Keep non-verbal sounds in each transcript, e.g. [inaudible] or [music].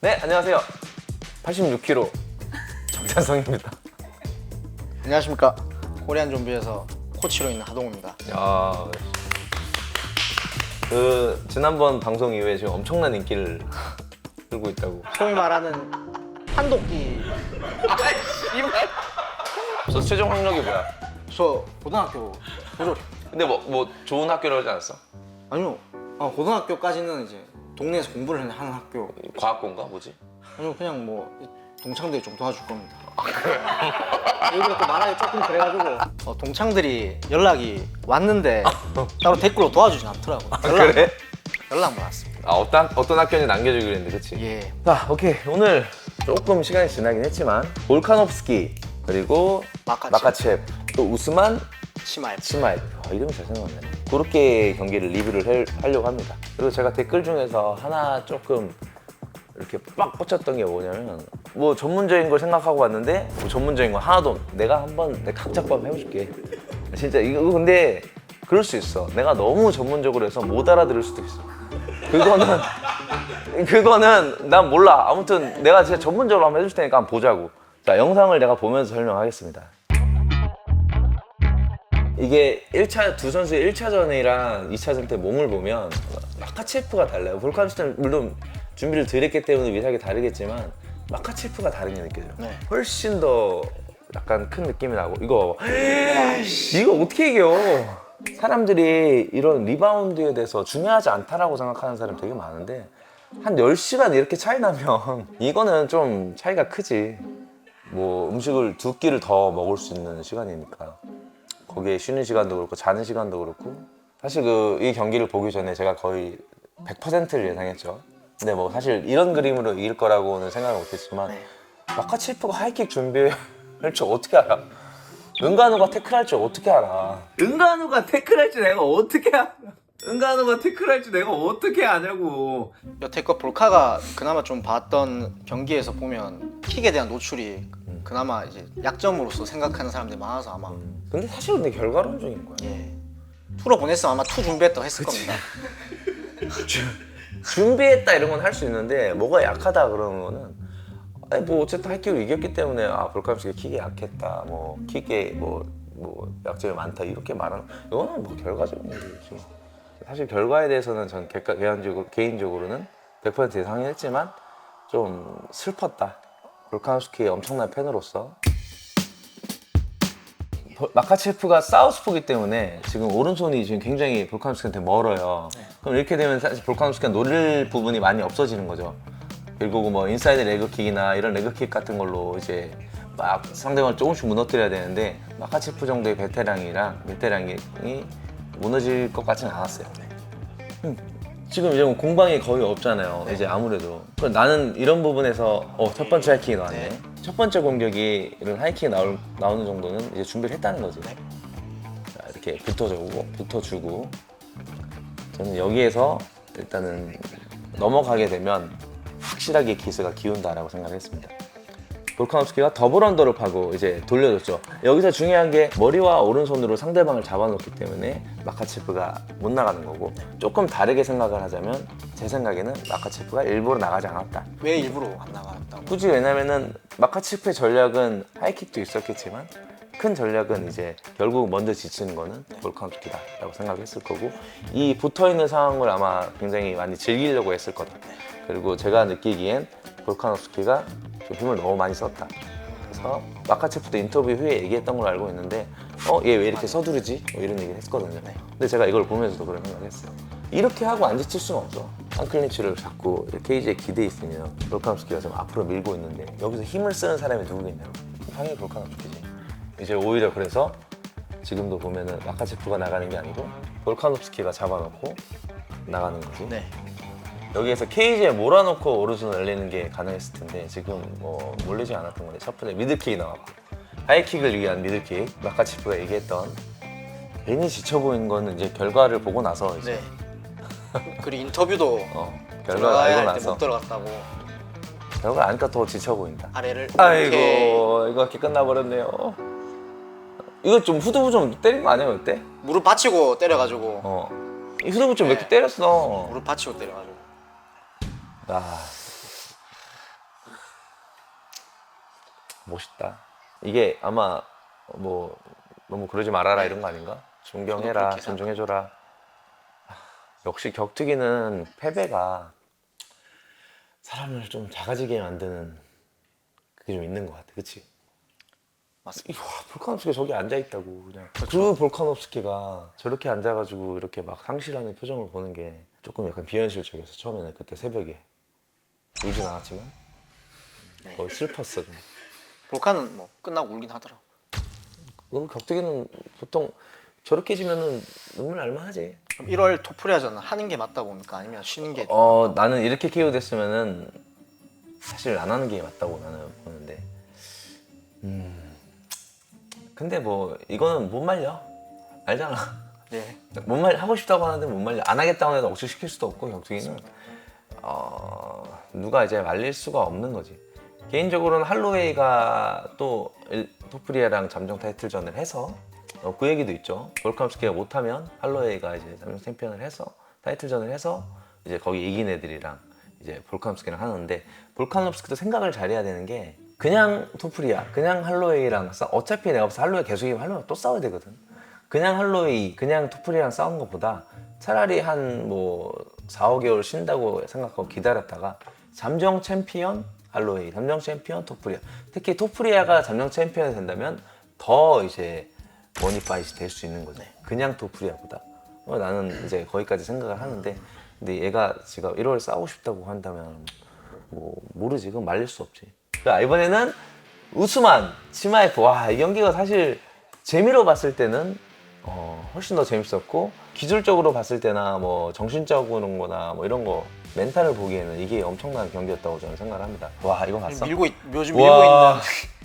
네, 안녕하세요. 86kg 정찬성입니다. 안녕하십니까 코리안 좀비에서 코치로 있는 하동우입니다 야, 그 지난번 방송 이후에 지금 엄청난 인기를 끌고 있다고. 소위 말하는 판독기 저 최종 학력이 뭐야? 저 고등학교 보조 근데 뭐, 뭐 좋은 학교를 하지 않았어? 아니요 어, 고등학교까지는 이제 동네에서 공부를 하는 학교. 과학고인가? 뭐지? 아니요 그냥 뭐 동창들이 좀 도와줄 겁니다. [laughs] 일부러 또 말하기 조금 그래가지고 어, 동창들이 연락이 왔는데 따로 댓글로 도와주진 않더라고요. 연락, 그래? 연락 못 왔습니다. 아 어떤 어떤 학교인지 남겨주기로 했는데, 그렇지? 예. 자, 오케이. 오늘 조금 시간이 지나긴 했지만 볼카노프스키 그리고 마카체프. 마카체프 또 우스만 치마에 치마이 아, 이름이 잘 생각나네 그렇게 경기를 리뷰를 해- 하려고 합니다. 그리고 제가 댓글 중에서 하나 조금 이렇게 빡 꽂혔던 게 뭐냐면 뭐 전문적인 걸 생각하고 왔는데 뭐 전문적인 거 하나도 없- 내가 한번 내 각잡고 한번 해볼게. 진짜 이거 근데 그럴 수 있어. 내가 너무 전문적으로 해서 못 알아들을 수도 있어. 그거는 [laughs] 그거는 난 몰라. 아무튼 내가 진짜 전문적으로 한번 해줄 테니까 한번 보자고. 자 영상을 내가 보면서 설명하겠습니다 이게 1차 두 선수의 1차전이랑 2차전 때 몸을 보면 마카체프가 달라요. 볼카노스는 물론 준비를 덜 했기 때문에 위상이 다르겠지만 마카체프가 다른 게 느껴져요. 네. 훨씬 더 약간 큰 느낌이 나고 이거 이거 어떻게 이겨? 사람들이 이런 리바운드에 대해서 중요하지 않다라고 생각하는 사람 되게 많은데 한 10시간 이렇게 차이 나면 [laughs] 이거는 좀 차이가 크지. 뭐 음식을 두 끼를 더 먹을 수 있는 시간이니까. 거기에 쉬는 시간도 그렇고 자는 시간도 그렇고 사실 그 이 경기를 보기 전에 제가 거의 100%를 예상했죠. 근데 뭐 사실 이런 그림으로 이길 거라고는 생각을 못했지만 네. 마카체프가 하이킥 준비할 줄 어떻게 알아? 은간우가 태클할 줄 어떻게 알아? 은간우가 태클할 줄 내가 어떻게 알아? 은간우가 태클할 줄 내가 어떻게 아냐고. 여태껏 볼카가 그나마 좀 봤던 경기에서 보면 킥에 대한 노출이 그나마 이제 약점으로서 생각하는 사람들이 많아서 아마. 근데 사실 근데 결과론적인 거야. 예. 투로 보냈으면 아마 투 준비했다고 했을 겁니다. [laughs] 준비했다 이런 건 할 수 있는데 뭐가 약하다 그러는 거는 아니 뭐 어쨌든 하이킥을 이겼기 때문에 아 볼카노스가 킥이 약했다 뭐 킥에 뭐, 뭐 약점이 많다 이렇게 말하는 이거는 뭐 결과적인 얘기지 사실 결과에 대해서는 전 개인적으로, 개인적으로는 100% 예상했지만 좀 슬펐다 볼카노스키의 엄청난 팬으로서 보- 마카체프가 사우스포기 때문에 지금 오른손이 지금 굉장히 볼카노스키한테 멀어요. 그럼 이렇게 되면 사실 볼카노스키가 노릴 부분이 많이 없어지는 거죠. 그리고 뭐 인사이드 레그킥이나 이런 레그킥 같은 걸로 이제 막 상대방을 조금씩 무너뜨려야 되는데 마카체프 정도의 베테랑이랑 베테랑이 무너질 것 같지는 않았어요. 음, 지금 이제 공방이 거의 없잖아요. 이제 아무래도 그럼 나는 이런 부분에서 어, 첫 번째 하이킥이 나왔네. 네. 첫 번째 공격이 이런 하이킥이 나올, 나오는 정도는 이제 준비를 했다는 거지. 네. 자, 이렇게 붙어주고 붙어주고 저는 여기에서 일단은 넘어가게 되면 확실하게 기세가 기운다라고 생각했습니다. 볼카노스키가 더블 언더를 파고 이제 돌려줬죠. 여기서 중요한 게 머리와 오른손으로 상대방을 잡아놓기 때문에 마카체프가 못 나가는 거고 조금 다르게 생각을 하자면 제 생각에는 마카체프가 일부러 나가지 않았다. 왜 일부러 안 나갔다고? 굳이 왜냐면은 마카체프의 전략은 하이킥도 있었겠지만 큰 전략은 이제 결국 먼저 지치는 거는 볼카노스키다라고 생각했을 거고 이 붙어 있는 상황을 아마 굉장히 많이 즐기려고 했을 거다. 그리고 제가 느끼기엔 볼카노스키가 좀 힘을 너무 많이 썼다. 그래서 마카체프도 인터뷰 후에 얘기했던 걸로 알고 있는데 어 얘 왜 이렇게 서두르지? 뭐 이런 얘기를 했거든요. 근데 제가 이걸 보면서도 그런 생각했어요. 이렇게 하고 안 지칠 수는 없어. 한클린치를 잡고 케이지에 기대 있으면 볼카노스키가 좀 앞으로 밀고 있는데 여기서 힘을 쓰는 사람이 누구겠냐고. 당연히 볼카노스키지. 이제 오히려 그래서 지금도 보면은 마카체프가 나가는 게 아니고 볼카노스키가 잡아놓고 나가는 거지. 네. 여기에서 케이지에 몰아놓고 오른손 날리는 게 가능했을 텐데 지금 뭐 몰리지 않았던 건데 첫 번째 미들킥이 나왔고 하이킥을 위한 미들킥 마카치프가 얘기했던 괜히 지쳐 보이는 거는 이제 결과를 보고 나서 이제 네. 그리고 인터뷰도 [laughs] 어, 결과를 들어가야 알고 할 때 나서 못 들어갔다고 결과를 아니까 더 지쳐 보인다. 아래를 아이고 이렇게 이거 이렇게 끝나버렸네요. 이거 좀 후두부 좀 때린 거 아니야 그때? 무릎 받치고 때려가지고 어. 이 후두부 좀 몇 개 때렸어. 무릎 받치고 때려가지고 아 멋있다. 이게 아마 뭐 너무 그러지 말아라 이런 거 아닌가? 존경해라, 존중해줘라. 아, 역시 격투기는 패배가 사람을 좀 작아지게 만드는 그게 좀 있는 것 같아, 그치? 맞습니다. 와, 볼카nov스키가 저기 앉아 있다고 그냥 그 볼카nov스키가 저렇게 앉아가지고 이렇게 막 상실하는 표정을 보는 게 조금 약간 비현실적이었어 처음에는 그때 새벽에 울진 않았지만 네. 거의 슬펐어 그냥. 볼카는 뭐 끝나고 울긴 하더라고. 그 격투기는 보통 저렇게 지면은 눈물 날만하지 그럼 1월 토프리아전은 하는 게 맞다 봅니까? 아니면 쉬는 게? 어 나는 이렇게 KO 됐으면은 사실 안 하는 게 맞다고 나는 보는데 음 근데 뭐 이거는 못 말려 알잖아 네. 못 말려 하고 싶다고 하는데 못 말려 안 하겠다고 해도 억지 시킬 수도 없고 격투기는 어 누가 이제 말릴 수가 없는 거지. 개인적으로는 할로웨이가 또 일- 토프리아랑 잠정 타이틀전을 해서 어, 그 얘기도 있죠. 볼카nov스키가 못하면 할로웨이가 이제 잠정 챔피언을 해서 타이틀전을 해서 이제 거기 이긴 애들이랑 이제 볼카nov스키랑 하는데 볼카nov스키도 생각을 잘해야 되는 게 그냥 토프리아 그냥 할로웨이랑 싸 어차피 내가 때 할로웨이 계속 이기면 할로웨이 또 싸워야 되거든. 그냥 할로웨이 그냥 토프리아랑 싸우는 것보다 차라리 한 뭐 4, 5개월 쉰다고 생각하고 기다렸다가 잠정 챔피언 할로웨이 잠정 챔피언 토프리아. 특히 토프리아가 잠정 챔피언이 된다면 더 이제 머니파이트 될수 있는 거죠 그냥 토프리아보다. 어, 나는 이제 거기까지 생각을 하는데 근데 얘가 지금 1월 싸우고 싶다고 한다면 뭐 모르지. 그건 말릴 수 없지. 자 이번에는 우스만 치마이프. 와 이 경기가 사실 재미로 봤을 때는 어, 훨씬 더 재밌었고 기술적으로 봤을 때나 뭐 정신적으로 거나 뭐 이런 거 멘탈을 보기에는 이게 엄청난 경기였다고 저는 생각을 합니다. 와 이거 봤어? 밀고 있, 요즘 밀고 와.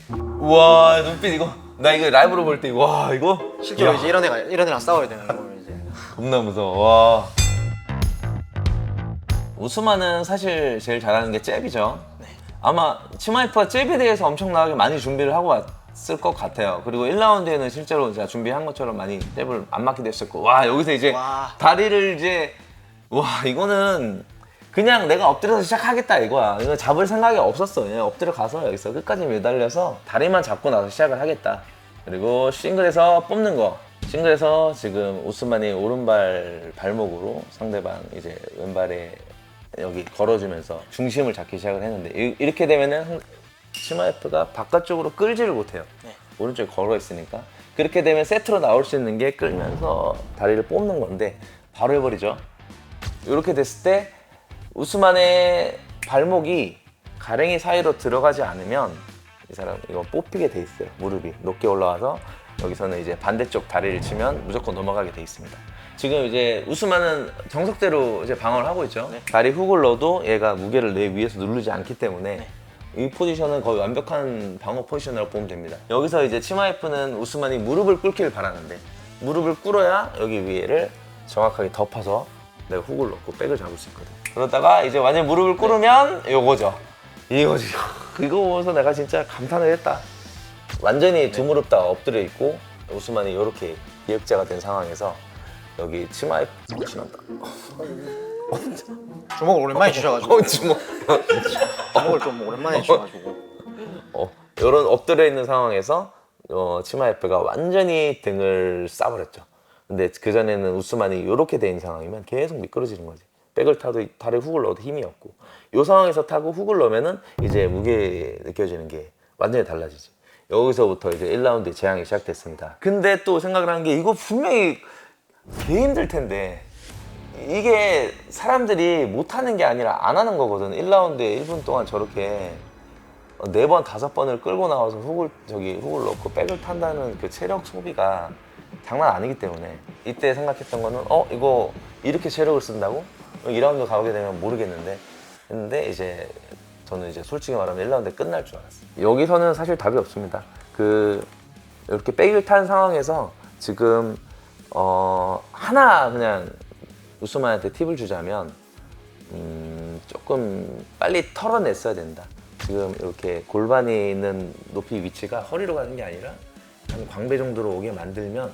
있는. 와 눈빛 이거. 나 이거 라이브로 볼 때 와 이거? 실제로 야, 이제 이런 애가 이런 애랑 싸워야 되는 거면 이제. 겁나 무서워. 와. 우스만은 사실 제일 잘하는 게 잽이죠. 네. 아마 치마이프가 잽에 대해서 엄청나게 많이 준비를 하고 왔 을것 같아요. 그리고 1라운드에는 실제로 제가 준비한 것처럼 많이 잽을 안 맞기도 했었고 와 여기서 이제 와. 다리를 이제 와 이거는 그냥 내가 엎드려서 시작하겠다 이거야. 이거 잡을 생각이 없었어 그냥 엎드려 가서 여기서 끝까지 매달려서 다리만 잡고 나서 시작을 하겠다. 그리고 싱글에서 뽑는 거. 싱글에서 지금 오스만이 오른발 발목으로 상대방 이제 왼발에 여기 걸어주면서 중심을 잡기 시작을 했는데 이- 이렇게 되면은 치마에프가 바깥쪽으로 끌지를 못해요. 네. 오른쪽에 걸어 있으니까. 그렇게 되면 세트로 나올 수 있는 게 끌면서 다리를 뽑는 건데 바로 해버리죠. 이렇게 됐을 때 우스만의 발목이 가랭이 사이로 들어가지 않으면 이 사람 이거 뽑히게 돼 있어요. 무릎이 높게 올라와서 여기서는 이제 반대쪽 다리를 치면 무조건 넘어가게 돼 있습니다. 지금 이제 우스만은 정석대로 이제 방어를 하고 있죠. 네. 다리 훅을 넣어도 얘가 무게를 내 위에서 누르지 않기 때문에 이 포지션은 거의 완벽한 방어 포지션이라고 보면 됩니다 여기서 이제 치마이프는 우스만이 무릎을 꿇기를 바라는데 무릎을 꿇어야 여기 위에를 정확하게 덮어서 내가 훅을 넣고 백을 잡을 수 있거든. 그러다가 이제 완전 무릎을 꿇으면 요거죠. 이거지. 이거 [laughs] 보면서 내가 진짜 감탄을 했다. 완전히 두 무릎 다 엎드려 있고 우스만이 이렇게 기역자가 된 상황에서 여기 치마에 정신한다. [laughs] 주먹을 오랜만에 주셔가지고 어, 주먹. [laughs] 주먹을 좀 오랜만에 주셔가지고 어, 이런 엎드려 있는 상황에서 어, 치마에프가 완전히 등을 싸버렸죠. 근데 그 전에는 우스만이 이렇게 돼 있는 상황이면 계속 미끄러지는 거지. 백을 타도 다리 훅을 넣어도 힘이 없고 이 상황에서 타고 훅을 넣으면은 이제 무게 느껴지는 게 완전히 달라지지. 여기서부터 이제 1라운드 재앙이 시작됐습니다. 근데 또 생각을 한 게 이거 분명히 개 힘들 텐데 이게 사람들이 못하는 게 아니라 안 하는 거거든. 1라운드에 1분 동안 저렇게 네 번 다섯 번을 끌고 나와서 훅을 저기 훅을 넣고 백을 탄다는 그 체력 소비가 장난 아니기 때문에 이때 생각했던 거는 어 이거 이렇게 체력을 쓴다고 2라운드 가게 되면 모르겠는데 했는데 이제 저는 이제 솔직히 말하면 1라운드 끝날 줄 알았어요. 여기서는 사실 답이 없습니다. 그 이렇게 백을 탄 상황에서 지금 어 하나 그냥 우스만한테 팁을 주자면 음, 조금 빨리 털어냈어야 된다. 지금 이렇게 골반이 있는 높이 위치가 허리로 가는 게 아니라 한 광배 정도로 오게 만들면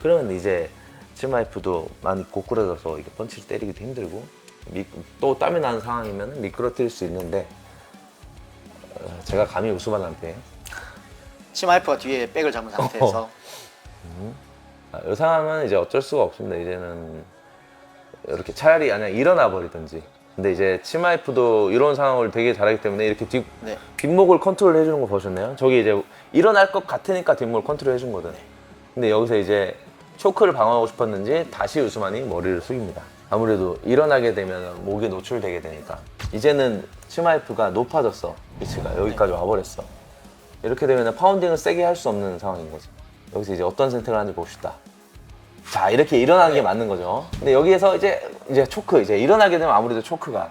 그러면 이제 치마이프도 많이 고꾸라져서 이게 펀치를 때리기도 힘들고 미- 또 땀이 나는 상황이면 미끄러뜨릴 수 있는데 어, 제가 감히 우스만한테 치마이프가 뒤에 백을 잡은 상태에서 [laughs] 아, 이 상황은 이제 어쩔 수가 없습니다. 이제는 이렇게 차라리 그냥 일어나 버리든지. 근데 이제 치마이프도 이런 상황을 되게 잘하기 때문에 이렇게 뒤, 네. 뒷목을 컨트롤 해주는 거 보셨나요? 저기 이제 일어날 것 같으니까 뒷목을 컨트롤 해준 거든. 근데 여기서 이제 초크를 방어하고 싶었는지 다시 우스만이 머리를 숙입니다. 아무래도 일어나게 되면 목이 노출되게 되니까 이제는 치마이프가 높아졌어 위치가 여기까지 와버렸어. 이렇게 되면 파운딩을 세게 할 수 없는 상황인 거죠. 여기서 이제 어떤 선택을 하는지 봅시다. 자 이렇게 일어나는 게 맞는 거죠. 근데 여기에서 이제 이제 초크 이제 일어나게 되면 아무래도 초크가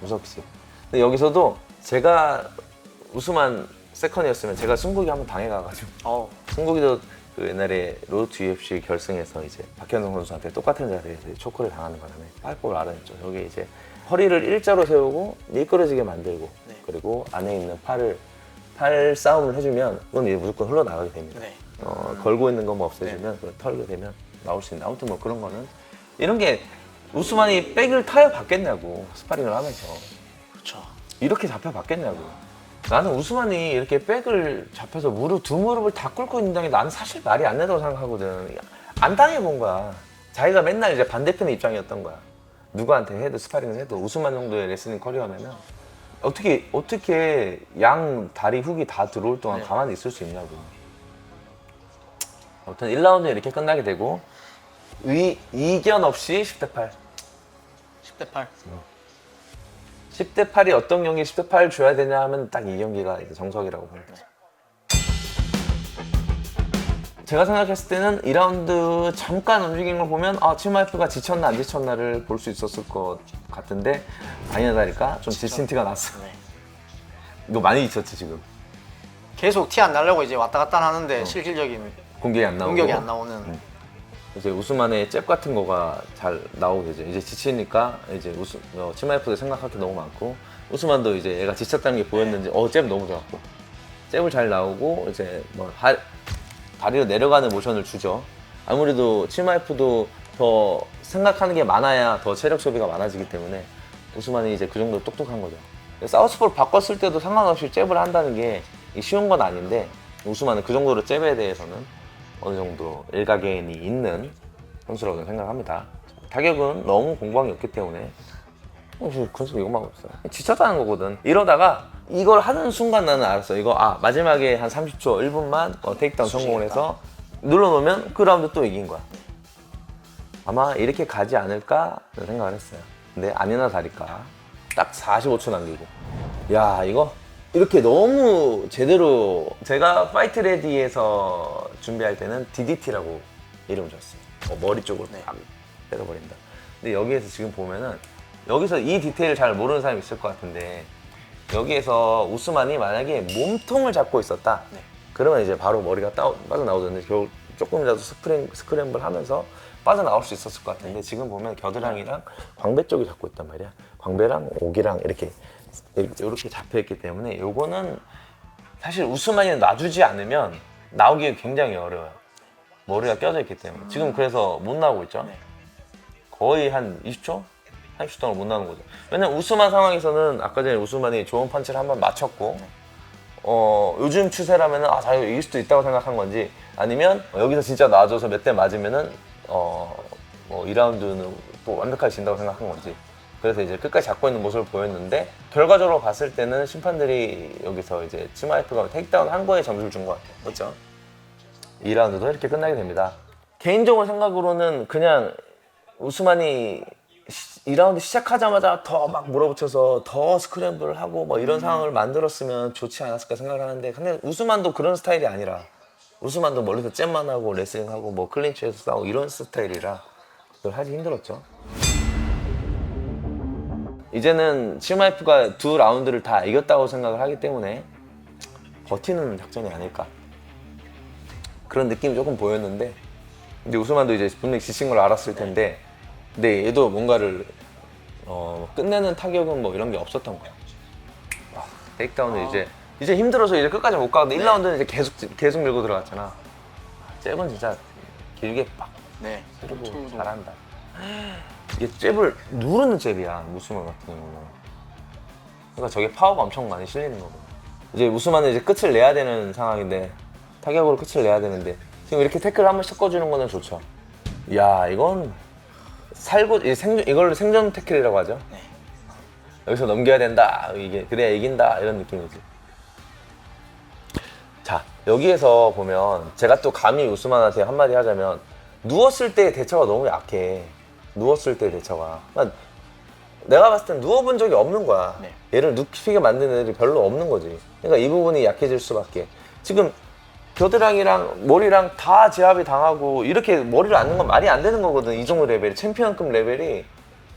무섭지. 근데 여기서도 제가 우스만 세컨이었으면 제가 승국이 한번 당해가가지고 어, 승국이도 그 옛날에 로드 UFC 결승에서 이제 박현성 선수한테 똑같은 자리에서 이제 초크를 당하는 바람에 팔복을 알아냈죠. 여기 이제 허리를 일자로 세우고 미끄러지게 만들고 네. 그리고 안에 있는 팔을 팔 싸움을 해주면 그건 이제 무조건 흘러나가게 됩니다. 네. 어, 걸고 있는 것만 없애주면 그 털게 되면 나올 수 있는 아무튼 뭐 그런 거는. 이런 게 우스만이 백을 타여 받겠냐고 스파링을 하면서. 그렇죠. 이렇게 잡혀 받겠냐고. 나는 우스만이 이렇게 백을 잡혀서 무릎 두 무릎을 다 꿇고 있는 게 나는 사실 말이 안 된다고 생각하거든. 안 당해 본 거야. 자기가 맨날 이제 반대편의 입장이었던 거야. 누구한테 해도 스파링을 해도 우스만 정도의 레슬링 커리어면은 어떻게 어떻게 양 다리 훅이 다 들어올 동안 네. 가만히 있을 수 있냐고 아무튼 1라운드 이렇게 끝나게 되고 위, 이견 없이 10대 8 10대 8. 10대 8이 어떤 경기에 10대 8 줘야 되냐 하면 딱 이 경기가 이제 정석이라고 봅니다. 제가 생각했을 때는 2라운드 잠깐 움직인 걸 보면 아 치마이프가 지쳤나 안 지쳤나를 볼 수 있었을 것 같은데 아니다니까 좀 지친 티가 났어. 네. 이거 많이 지쳤지 지금. 계속 티안 나려고 이제 왔다 갔다 하는데 실질적인 공격이 안 나오고. 공격이 안 나오는 이제 우스만의 잽 같은 거가 잘 나오게 되죠. 이제 지치니까 이제 우스 어, 치마이프도 생각할 게 너무 많고 우스만도 이제 얘가 지쳤다는 게 보였는지 어 잽 너무 좋았고 잽을 잘 나오고 이제 뭐 하, 다리로 내려가는 모션을 주죠. 아무래도 치마이프도 더 생각하는 게 많아야 더 체력 소비가 많아지기 때문에 우스만이 이제 그 정도 똑똑한 거죠. 사우스포를 바꿨을 때도 상관없이 잽을 한다는 게 쉬운 건 아닌데 우스만은 그 정도로 잽에 대해서는 어느 정도 일가견이 있는 선수라고 생각합니다. 타격은 너무 공방이 없기 때문에 어, 건수 이것만 없어요. 지쳤다는 거거든. 이러다가 이걸 하는 순간 나는 알았어. 이거 아 마지막에 한 30초, 1분만 어, 테이크다운 성공을 해서 눌러놓으면 그 라운드 또 이긴 거야. 아마 이렇게 가지 않을까 생각을 했어요. 근데 아니나 다를까 딱 45초 남기고 야 이거 이렇게 너무 제대로 제가 파이트 레디에서 준비할 때는 DDT라고 이름 줬어요. 어, 머리 쪽으로 딱 때려버린다. 근데 여기에서 지금 보면은 여기서 이 디테일을 잘 모르는 사람이 있을 것 같은데 여기에서 우스만이 만약에 몸통을 잡고 있었다. 네. 그러면 이제 바로 머리가 따, 빠져나오던데 결국 조금이라도 스프링, 스크램블 하면서 빠져나올 수 있었을 것 같은데 지금 보면 겨드랑이랑 광배 쪽이 잡고 있단 말이야. 광배랑 옥이랑 이렇게 이렇게 잡혀 있기 때문에 요거는 사실 우스만이 놔주지 않으면 나오기 굉장히 어려워요. 머리가 껴져 있기 때문에 지금 그래서 못 나오고 있죠. 네. 거의 한 20초? 30초 동안 못 나오는 거죠. 왜냐면 우스만 상황에서는 아까 전에 우스만이 좋은 펀치를 한 번 맞췄고 어, 요즘 추세라면 아, 자기가 이길 수도 있다고 생각한 건지 아니면 여기서 진짜 나와줘서 몇 대 맞으면은 어, 뭐 2라운드는 또 완벽하게 진다고 생각한 건지 그래서 이제 끝까지 잡고 있는 모습을 보였는데 결과적으로 봤을 때는 심판들이 여기서 이제 치마이프가 테이크다운 한 거에 점수를 준 것 같아요. 그렇죠? 2라운드도 이렇게 끝나게 됩니다. 개인적으로 생각으로는 그냥 우스만이 2라운드 시작하자마자 더 막 몰아붙여서 더 스크램블을 하고 뭐 이런 상황을 만들었으면 좋지 않았을까 생각을 하는데 근데 우스만도 그런 스타일이 아니라 우스만도 멀리서 잼만 하고 레슬링하고 뭐 클린치에서 싸우고 이런 스타일이라 그걸 하기 힘들었죠. 이제는 치마이프가 두 라운드를 다 이겼다고 생각을 하기 때문에 버티는 작전이 아닐까 그런 느낌이 조금 보였는데 이제 우스만도 이제 분명히 지친 걸 알았을 텐데 근데 얘도 뭔가를 어, 끝내는 타격은 뭐 이런 게 없었던 거야. 아, 테이크다운은 이제 이제 힘들어서 이제 끝까지 못 가는데 1라운드는 이제 계속 계속 밀고 들어갔잖아. 잽은 진짜 길게 빡 네. 그리고. 잘한다. 이게 잽을 누르는 잽이야 무스만 같은 경우는. 그러니까 저게 파워가 엄청 많이 실리는 거고. 이제 우스만은 이제 끝을 내야 되는 상황인데 타격으로 끝을 내야 되는데 지금 이렇게 태클 한 번씩 꺾어주는 거는 좋죠. 야 이건 살고 이 생존 이걸 생존 태클이라고 하죠. 네. 여기서 넘겨야 된다. 이게 그래야 이긴다 이런 느낌이지. 자 여기에서 보면 제가 또 감히 우스만한테 한마디 하자면 누웠을 때 대처가 너무 약해. 누웠을 때 대처가. 그러니까 내가 봤을 땐 누워본 적이 없는 거야. 네. 얘를 눕히게 만드는 애들이 별로 없는 거지. 그러니까 이 부분이 약해질 수밖에. 지금 겨드랑이랑 머리랑 다 제압이 당하고 이렇게 머리를 앉는 건 말이 안 되는 거거든. 이 정도 레벨이 챔피언급 레벨이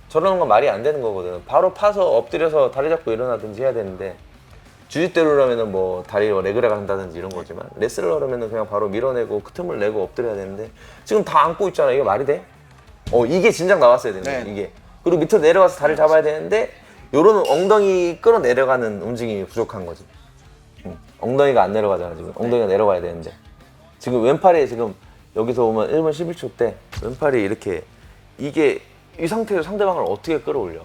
저러는 건 말이 안 되는 거거든. 바로 파서 엎드려서 다리 잡고 일어나든지 해야 되는데 주짓대로라면은 뭐 다리로 레그레가 한다든지 이런 거지만 레슬러라면은 그냥 바로 밀어내고 그 틈을 내고 엎드려야 되는데 지금 다 안고 있잖아. 이게 말이 돼? 어 이게 진작 나왔어야 되는데 네. 이게 그리고 밑으로 내려가서 다리를 잡아야 되는데 요런 엉덩이 끌어 내려가는 움직임이 부족한 거지. 응. 엉덩이가 안 내려가잖아 지금. 엉덩이가 내려가야 되는데 지금 왼팔이 지금 여기서 오면 1분 11초 때 왼팔이 이렇게 이게 이 상태에서 상대방을 어떻게 끌어올려?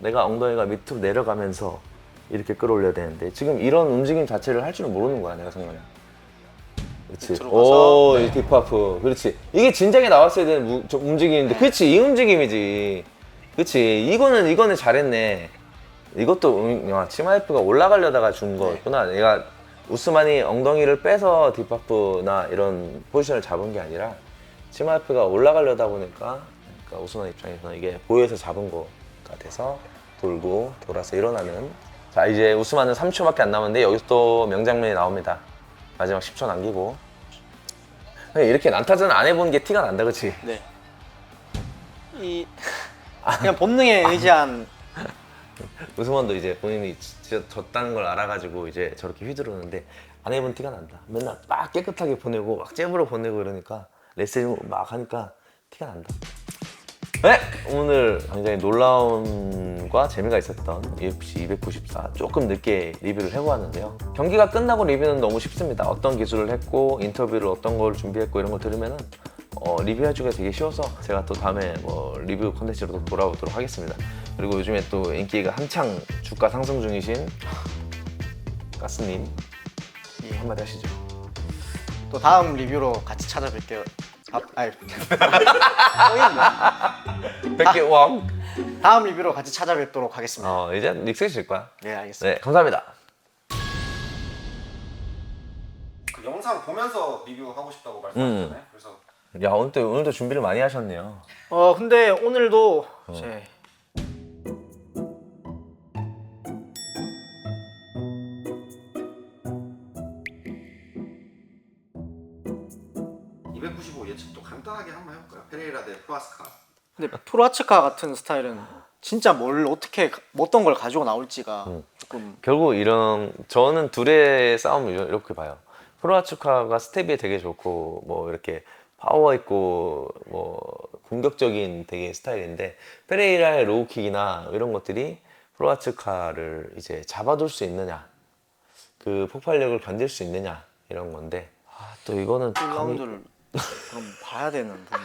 내가 엉덩이가 밑으로 내려가면서 이렇게 끌어올려야 되는데 지금 이런 움직임 자체를 할 줄은 모르는 거야 내가 생각에. 그렇지. 들어가서, 오, 이 딥하프. 그렇지. 이게 진작에 나왔어야 되는 무- 저 움직임인데, 그렇지. 이 움직임이지. 그렇지. 이거는 이거는 잘했네. 이것도 음, 야, 치마이프가 올라가려다가 준 거였구나. 얘가 우스만이 엉덩이를 빼서 딥하프나 이런 포지션을 잡은 게 아니라 치마이프가 올라가려다 보니까 그러니까 우스만 입장에서는 이게 보여서 잡은 거가 돼서 돌고 돌아서 일어나는. 자 이제 우스만은 3초밖에 안 남았는데 여기서 또 명장면이 나옵니다. 마지막 10초 남기고 이렇게 난타전 안 해본 게 티가 난다 그치? 네. 이 그냥 본능에 의지한 [laughs] 우스만도 이제 본인이 진짜 졌다는 걸 알아가지고 이제 저렇게 휘두르는데 안 해본 티가 난다 맨날 막 깨끗하게 보내고 막 잽으로 보내고 이러니까 레슬링 막 하니까 티가 난다 네! 오늘 굉장히 놀라움과 재미가 있었던 UFC 294 조금 늦게 리뷰를 해보았는데요 경기가 끝나고 리뷰는 너무 쉽습니다 어떤 기술을 했고 인터뷰를 어떤 걸 준비했고 이런 걸 들으면은 어, 리뷰해주기가 되게 쉬워서 제가 또 다음에 뭐 리뷰 콘텐츠로 또 돌아오도록 하겠습니다 그리고 요즘에 또 인기가 한창 주가 상승 중이신 가스님 예. 한마디 하시죠 또 다음 리뷰로 같이 찾아뵐게요. 아, 아니. 100개 왕 다음 리뷰로 같이 찾아뵙도록 하겠습니다. 어, 이제 닉스해질 거야 네 알겠습니다. 네 감사합니다 그 영상 보면서 리뷰하고 싶다고 말씀하셨잖아요. 그래서 야 오늘도, 오늘도 준비를 많이 하셨네요 어 근데 오늘도 제 간단하게 한번 해볼까요? 페레이라 대 프라스카. 근데 프로아츠카 같은 스타일은 진짜 뭘 어떻게 어떤 걸 가지고 나올지가 음. 조금 결국 이런 저는 둘의 싸움을 이러- 이렇게 봐요. 프로아츠카가 스텝이 되게 좋고 뭐 이렇게 파워 있고 뭐 공격적인 되게 스타일인데 페레이라의 로우킥이나 이런 것들이 프로아츠카를 이제 잡아둘 수 있느냐 그 폭발력을 견딜 수 있느냐 이런 건데 아, 또 이거는 감히 1라운드를 그럼 봐야 되는 부분.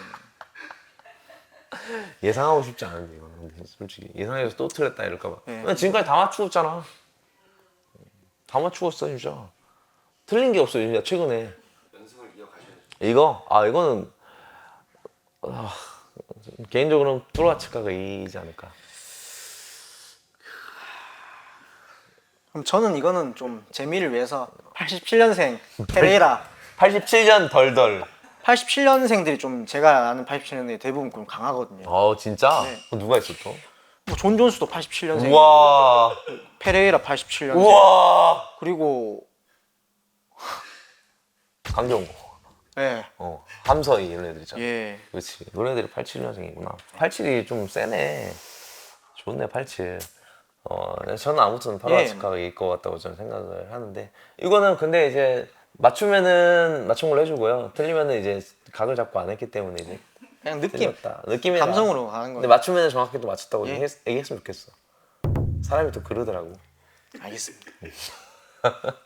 [laughs] 예상하고 싶지 않은데 이거는 근데 솔직히 예상해서 또 틀렸다 이럴까봐. 네. 그냥 지금까지 다 맞추고 있잖아. 다 맞추고 있어 진짜 틀린 게 없어 진짜 최근에. 연승을 이어가셔야죠. 이거? 아 이거는 아, 개인적으로는 프로아츠카가 이기지 않을까. 그럼 저는 이거는 좀 재미를 위해서 87년생 페레이라 87년 덜덜 87년생들이 좀 제가 아는 87년생들이 대부분 좀 강하거든요. 어 진짜? 네. 어, 누가 있어 또? 뭐존 존스도 87년생, 우와. 페레이라 87년생, 우와. 그리고 [laughs] 강정호. 예, 어 함서희 이런 애들 있잖아. 예, 그렇지. 너네들이 87년생이구나. 87이 좀 세네. 좋네 87 어, 저는 아무튼 파라츠카가 이길 것 같다고 저는 생각을 하는데 이거는 근데 이제 맞추면은 맞춘 걸로 해주고요 틀리면은 이제 각을 잡고 안 했기 때문에 이제 그냥 느낌, 틀렸다 느낌이 감성으로 근데 거예요. 맞추면은 정확히 또 맞췄다고 예. 했- 얘기했으면 좋겠어 사람이 또 그러더라고 알겠습니다. [laughs]